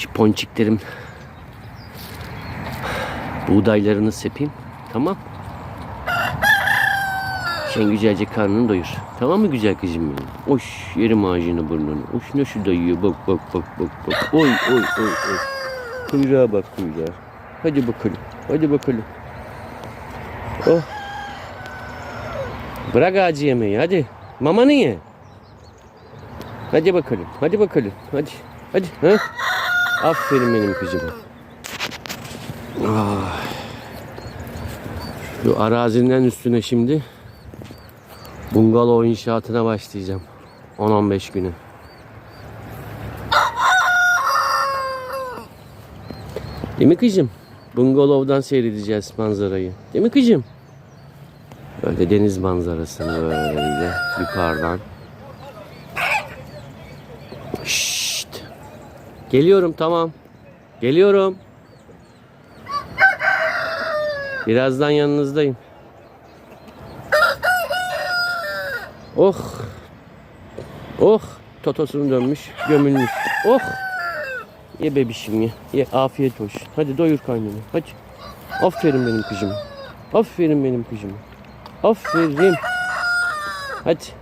Şu ponçiklerim buğdaylarını sepeyim. Tamam. Sen güzelce karnını doyur. Tamam mı güzel kızım benim? Oş yerim ağacını burnunu. Oş nasıl dayıyor bak bak bak bak bak. Oy oy oy oy. Kuyruğa bak kuyruğa. Hadi bakalım. Hadi bakalım. Oh. Bırak ağacı yemeği hadi. Mamanı ye. Hadi bakalım. Hadi bakalım. Hadi. Hadi. Ha? Aferin benim kızıma. Ah. Şu arazinin üstüne şimdi bungalov inşaatına başlayacağım. 10-15 günü. Değil mi kızım? Bungalovdan seyredeceğiz manzarayı. Değil mi kızım? Böyle deniz manzarasını böyle yukarıdan. Geliyorum tamam. Geliyorum. Birazdan yanınızdayım. Oh. Oh. Totosunu dönmüş, gömülmüş. Oh. Ye bebişim ye. Ye afiyet olsun. Hadi doyur karnını. Hadi. Aferin benim kızım. Aferin benim kızım. Aferin. Hadi.